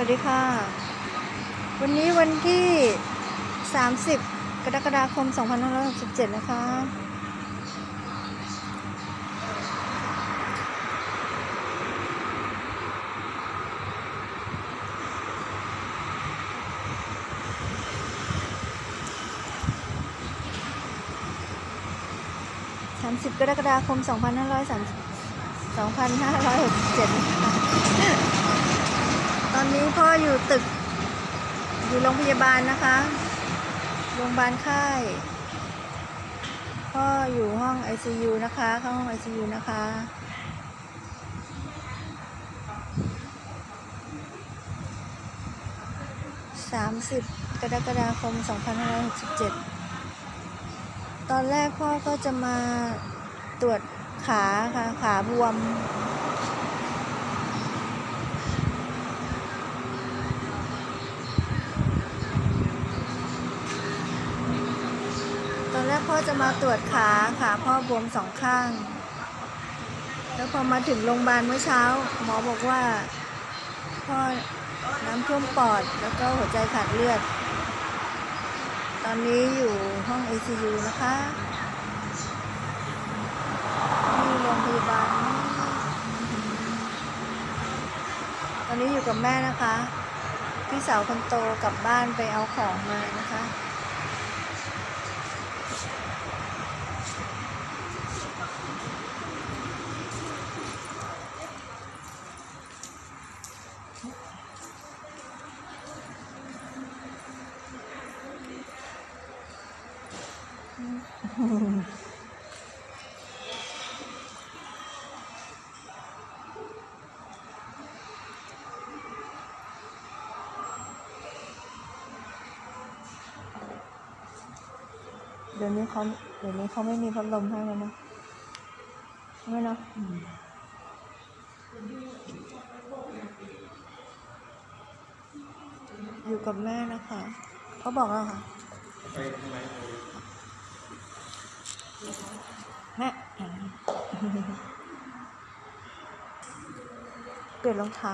วัสดีค่ะ วันนี้วันที่ 30 กรกฎาคม 2567 นะคะ 30 กรกฎาคม 2537 นะคะ อนนี้พ่อยู่ตึก อยู่โรงพยาบาลนะคะ โรงพยาบาลค่าย พ่ออยู่ห้อง ICU นะคะ เข้าห้อง ICU นะคะ30กรกฎาคม2567ตอนแรกพ่อก็จะมาตรวจขาค่ะ ขาบวม ตอนแรก พ่อจะมาตรวจขาขาพ่อบวมสองข้าง แล้วพอมาถึงโรงพยาบาลเมื่อเช้า หมอบอกว่า พ่อน้ำท่วมปอดแล้วก็หัวใจขาดเลือด ตอนนี้อยู่ห้อง ICU นะคะที่โรงพยาบาลตอนนี้อยู่กับแม่นะคะ พี่สาวคนโตกลับบ้านไปเอาของมานะคะ เดี๋ยวนี้เขาเดี๋ยวนี้เขาไม่มีพัดลมให้แล้วนะไม่เนาะอยู่กับแม่นะคะเขาบอกแล้วค่ะ แม่เปลี่ยนรองเท้า